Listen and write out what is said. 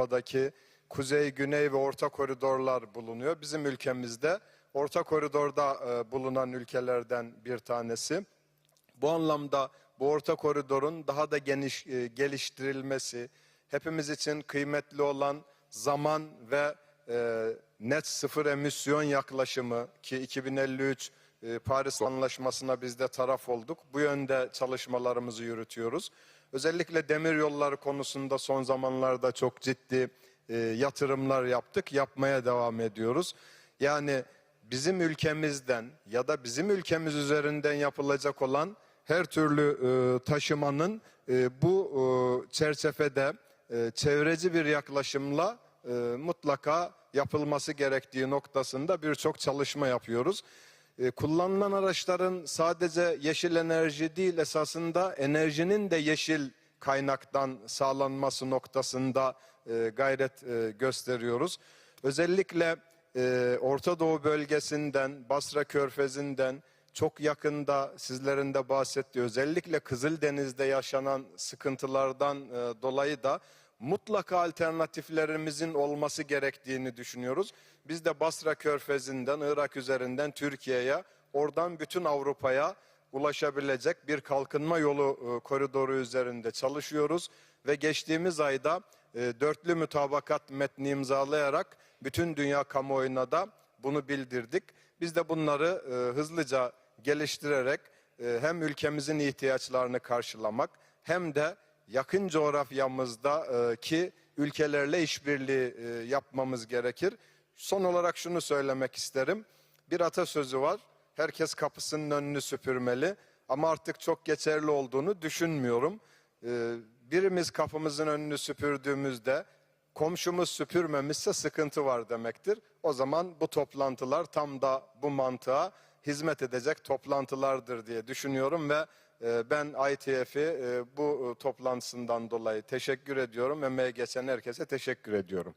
Avrupa'daki kuzey, güney ve orta koridorlar bulunuyor. Bizim ülkemizde orta koridorda e, bulunan ülkelerden bir tanesi. Bu anlamda bu orta koridorun daha da geniş e, geliştirilmesi, hepimiz için kıymetli olan zaman ve e, net sıfır emisyon yaklaşımı ki 2053 e, Paris Anlaşması'na biz de taraf olduk. Bu yönde çalışmalarımızı yürütüyoruz. Özellikle demir yolları konusunda son zamanlarda çok ciddi e, yatırımlar yaptık, yapmaya devam ediyoruz. Yani bizim ülkemizden ya da bizim ülkemiz üzerinden yapılacak olan her türlü e, taşımanın e, bu çerçevede çevreci bir yaklaşımla mutlaka yapılması gerektiği noktasında birçok çalışma yapıyoruz. E, kullanılan araçların sadece yeşil enerji değil esasında enerjinin de yeşil kaynaktan sağlanması noktasında e, gayret e, gösteriyoruz. Özellikle e, Orta Doğu bölgesinden, Basra Körfezi'nden çok yakında sizlerin de bahsettiği özellikle Kızıldeniz'de yaşanan sıkıntılardan dolayı da mutlaka alternatiflerimizin olması gerektiğini düşünüyoruz. Biz de Basra Körfezi'nden, Irak üzerinden Türkiye'ye, oradan bütün Avrupa'ya ulaşabilecek bir kalkınma yolu e, koridoru üzerinde çalışıyoruz ve geçtiğimiz ayda e, dörtlü mütabakat metni imzalayarak bütün dünya kamuoyuna da bunu bildirdik. Biz de bunları e, hızlıca geliştirerek hem ülkemizin ihtiyaçlarını karşılamak hem de yakın coğrafyamızda e, ülkelerle işbirliği e, yapmamız gerekir. Son olarak şunu söylemek isterim. Bir atasözü var. Herkes kapısının önünü süpürmeli ama artık çok geçerli olduğunu düşünmüyorum. E, birimiz kapımızın önünü süpürdüğümüzde komşumuz süpürmemişse sıkıntı var demektir. O zaman bu toplantılar tam da bu mantığa hizmet edecek toplantılardır diye düşünüyorum ve ben ITF'i e, bu e, toplantısından dolayı teşekkür ediyorum emeği geçen herkese teşekkür ediyorum.